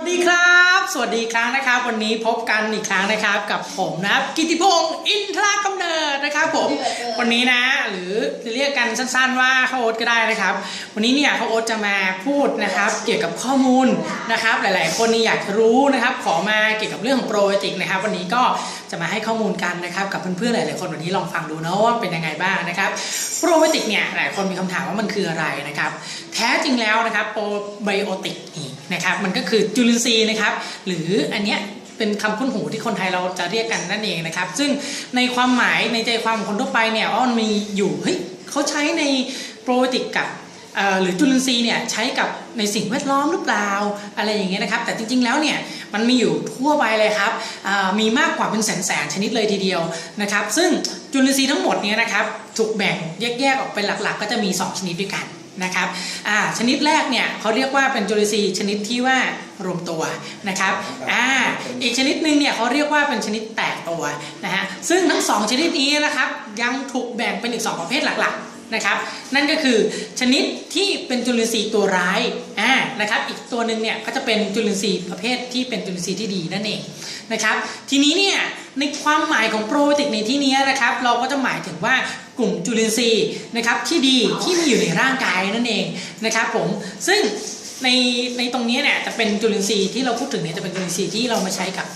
สวัสดีครับ สวัสดีอีกครั้งนะครับ วันนี้พบกันอีกครั้งนะครับกับผมนะครับ กิติพงศ์อินทรากำเนิดนะครับผมวันนี้นะ หรือจะเรียกกันสั้น ๆ ว่าข้าวโอ๊ตก็ได้นะครับ วันนี้เนี่ยข้าวโอ๊ตจะมาพูดนะครับ เกี่ยวกับข้อมูลนะครับ หลาย ๆ คนนี่อยากจะรู้นะครับ ขอมาเกี่ยวกับเรื่องของโปรไบโอติกนะครับ วันนี้ก็จะมาให้ข้อมูลกันนะครับ กับเพื่อน ๆ หลาย ๆ คนวันนี้ลองฟังดูนะว่าเป็นยังไงบ้างนะครับโปรไบโอติกเนี่ยหลายคนมีคำถามว่ามันคืออะไรนะครับ แท้จริงแล้วนะครับโปรไบโอติกนี่นะครับมันก็คือจุลินทรีย์นะครับหรืออันเนี้ยเป็นคำคุ้นหูที่คนไทยเราจะเรียกกันนั่นเองนะครับ ซึ่งในความหมายในใจความของคนทั่วไปเนี่ยว่ามันมีอยู่เฮ้ยเขาใช้ในโปรไบติกกับหรือจุลินทรีย์เนี่ยใช้กับในสิ่งแวดล้อมหรือเปล่าอะไรอย่างเงี้ยนะครับ แต่จริงๆแล้วเนี่ยมันมีอยู่ทั่วไปเลยครับมีมากกว่าเป็นแสนๆชนิดเลยทีเดียวนะครับ ซึ่งจุลินทรีย์ทั้งหมดเนี่ยนะครับถูกแบ่งแยกๆออกเป็นหลักๆ ก็จะมี 2 ชนิดด้วยกัน นะครับอ่าชนิดแรกเนี่ยเขาเรียกว่าเป็นจุลินทรีย์ชนิดที่ว่ารวมตัวนะครับอ่าอีกชนิดหนึ่งเนี่ยเขาเรียกว่าเป็นชนิดแตกตัวนะฮะซึ่งทั้งสองชนิดนี้นะครับยังถูกแบ่งเป็นอีก 2 ประเภทหลักๆนะครับนั่นก็คือชนิดที่เป็นจุลินทรีย์ตัวร้ายอ่านะครับอีกตัวหนึ่งเนี่ยก็จะเป็นจุลินทรีย์ประเภทที่เป็นจุลินทรีย์ที่ดีนั่นเองนะครับทีนี้เนี่ยในความหมายของโปรไบโติกในที่นี้นะครับเราก็จะหมายถึงว่า กลุ่มจุลินทรีย์นะครับที่ดีที่มีอยู่ในร่างกายนั่นเองนะครับผมซึ่งในในตรงนี้เนี่ยจะเป็นจุลินทรีย์ที่เราพูดถึงเนี่ยจะเป็นจุลินทรีย์ที่เรามาใช้กับ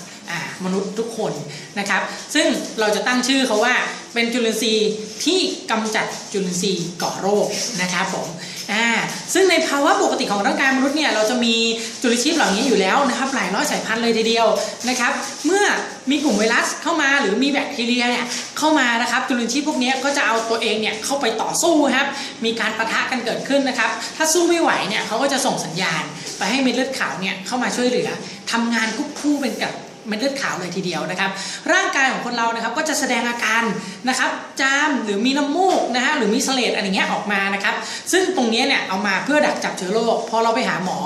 มนุษย์ทุกคนนะครับ ซึ่งเราจะตั้งชื่อเขาว่าเป็นจุลินทรีย์ที่กำจัดจุลินทรีย์ก่อโรคนะครับผม อ่าซึ่งในภาวะปกติของร่างกายมนุษย์เนี่ยเราจะมีจุลินทรีย์เหล่านี้อยู่แล้วนะครับหลายร้อยสายพันธุ์เลยทีเดียวนะครับเมื่อมีกลุ่มไวรัสเข้ามาหรือมีแบคทีเรียเนี่ยเข้ามานะครับจุลินทรีย์พวกนี้ก็จะเอาตัวเองเนี่ยเข้าไปต่อสู้ครับมีการปะทะกันเกิดขึ้นนะครับถ้าสู้ไม่ไหวเนี่ยเขาก็จะส่งสัญญาณ ไปให้เม็ดเลือดขาวเนี่ยเข้ามาช่วยเหลือทำงานควบคู่เป็นกับ เม็ดเลือดขาวเลยทีเดียวนะครับ ร่างกายของคนเรานะครับก็จะแสดงอาการนะครับจามหรือมีน้ำมูกนะฮะหรือมีเสลดอะไรเงี้ยออกมานะครับ ซึ่งตรงนี้เนี่ยเอามาเพื่อดักจับเชื้อโรคพอเราไปหาหมอ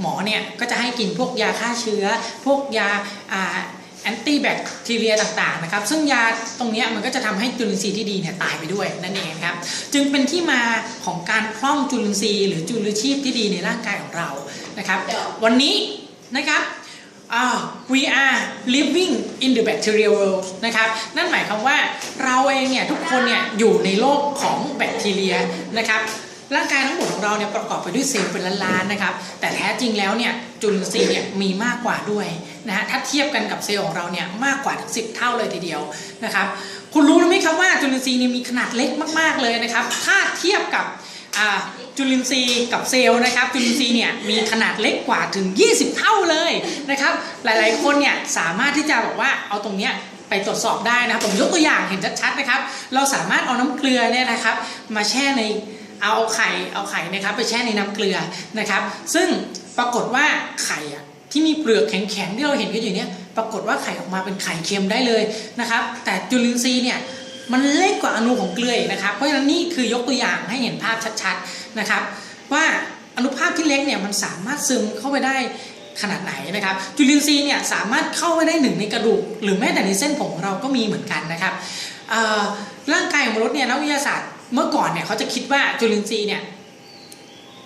หมอเนี่ยก็จะให้กินพวกยาฆ่าเชื้อ พวกยาอ่าแอนตี้แบคทีเรียต่างๆนะครับ ซึ่งยาตรงนี้มันก็จะทำให้จุลินทรีย์ที่ดีเนี่ยตายไปด้วยนั่นเองครับ จึงเป็นที่มาของการพร่องจุลินทรีย์หรือจุลชีพที่ดีในร่างกายของเรานะครับ วันนี้นะครับ we are living in the bacterial world นะครับ นั่นหมายความว่าเราเองเนี่ยทุกคนเนี่ยอยู่ในโลกของแบคทีเรียนะครับร่างกายทั้งหมดของเราเนี่ยประกอบไปด้วยเซลล์เป็นล้านๆนะครับ แต่แท้จริงแล้วเนี่ยจุลินทรีย์เนี่ยมีมากกว่าด้วยนะฮะถ้าเทียบกันกับเซลล์ของเราเนี่ยมากกว่าถึงสิเท่าเลยทีเดียวนะครับ คุณรู้ไหมครับว่าจุลินทรีย์เนี่ยมีขนาดเล็กมากๆเลยนะครับ ถ้าเทียบกับอ่า จุลินทรีย์กับเซลล์นะครับจุลินทรีย์เนี่ยมีขนาดเล็กกว่าถึง 20 เท่าเลยนะครับหลายๆคนเนี่ยสามารถที่จะบอกว่าเอาตรงเนี้ยไปตรวจสอบได้นะครับผมยกตัวอย่างเห็นชัดๆนะครับ เราสามารถเอาน้ำเกลือเนี่ยนะครับ มาแช่ในเอาไข่เอาไข่นะครับไปแช่ในน้ำเกลือนะครับ ซึ่งปรากฏว่าไข่อะที่มีเปลือกแข็งๆที่เราเห็นกันอยู่เนี่ยปรากฏว่าไข่ออกมาเป็นไข่เค็มได้เลยนะครับ แต่จุลินทรีย์เนี่ย มันเล็กกว่าอนูของเกลือนะครับเพราะฉะนั้นนี่คือยกตัวอย่างให้เห็นภาพชัดๆนะครับ ว่าอนุภาคที่เล็กเนี่ยมันสามารถซึมเข้าไปได้ขนาดไหนนะครับ จุลินทรีย์เนี่ยสามารถเข้าไปได้หนึ่งในกระดูก หรือแม้แต่ในเส้นผมเราก็มีเหมือนกันนะครับร่างกายของมนุษย์เนี่ยนักวิทยาศาสตร์เมื่อก่อนเนี่ยเขาจะคิดว่าจุลินทรีย์เนี่ย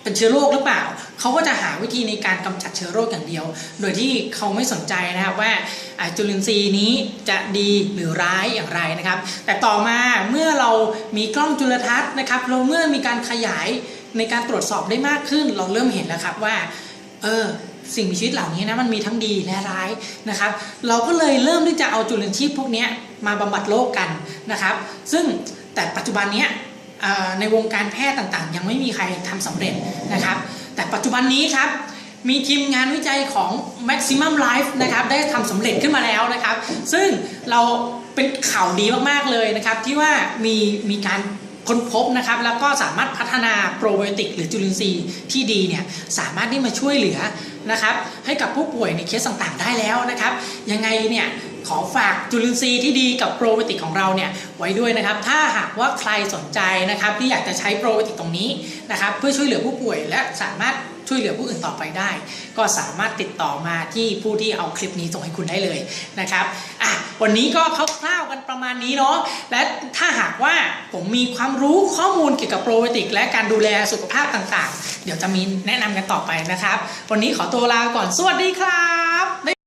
เป็นเชื้อโรคหรือเปล่า เขาก็จะหาวิธีในการกำจัดเชื้อโรคอย่างเดียว โดยที่เขาไม่สนใจนะครับว่าจุลินทรีย์นี้จะดีหรือร้ายอย่างไรนะครับ แต่ต่อมาเมื่อเรามีกล้องจุลทรรศน์นะครับเราเมื่อมีการขยายในการตรวจสอบได้มากขึ้น เราเริ่มเห็นแล้วครับว่า เออสิ่งมีชีวิตเหล่านี้นะมันมีทั้งดีและร้ายนะครับ เราก็เลยเริ่มที่จะเอาจุลินทรีย์พวกนี้มาบำบัดโรคกันนะครับ ซึ่งแต่ปัจจุบันเนี้ย ในวงการแพทย์ต่างๆ ยังไม่มีใครทำสำเร็จนะครับ แต่ปัจจุบันนี้ครับมีทีมงานวิจัยของ Maximum Life นะครับได้ทำสำเร็จขึ้นมาแล้วนะครับ ซึ่งเราเป็นข่าวดีมากๆเลยนะครับ ที่ว่ามีมีการค้นพบนะครับ แล้วก็สามารถพัฒนาโปรไบโอติกหรือจุลินทรีย์ที่ดีเนี่ยสามารถที่มาช่วยเหลือนะครับ ให้กับผู้ป่วยในเคสต่างๆได้แล้วนะครับ ยังไงเนี่ย ขอฝากจุลินทรีย์ที่ดีกับโปรไบโอติกของเราเนี่ยไว้ด้วยนะครับ ถ้าหากว่าใครสนใจนะครับที่อยากจะใช้โปรไบโอติกตรงนี้นะครับเพื่อช่วยเหลือผู้ป่วยและสามารถช่วยเหลือผู้อื่นต่อไปได้ ก็สามารถติดต่อมาที่ผู้ที่เอาคลิปนี้ส่งให้คุณได้เลยนะครับอะวันนี้ก็คร่าวๆกันประมาณนี้เนาะและถ้าหากว่าผมมีความรู้ข้อมูลเกี่ยวกับโปรไบโอติกและการดูแลสุขภาพต่างๆ เดี๋ยวจะมีแนะนำกันต่อไปนะครับ วันนี้ขอตัวลาก่อนสวัสดีครับ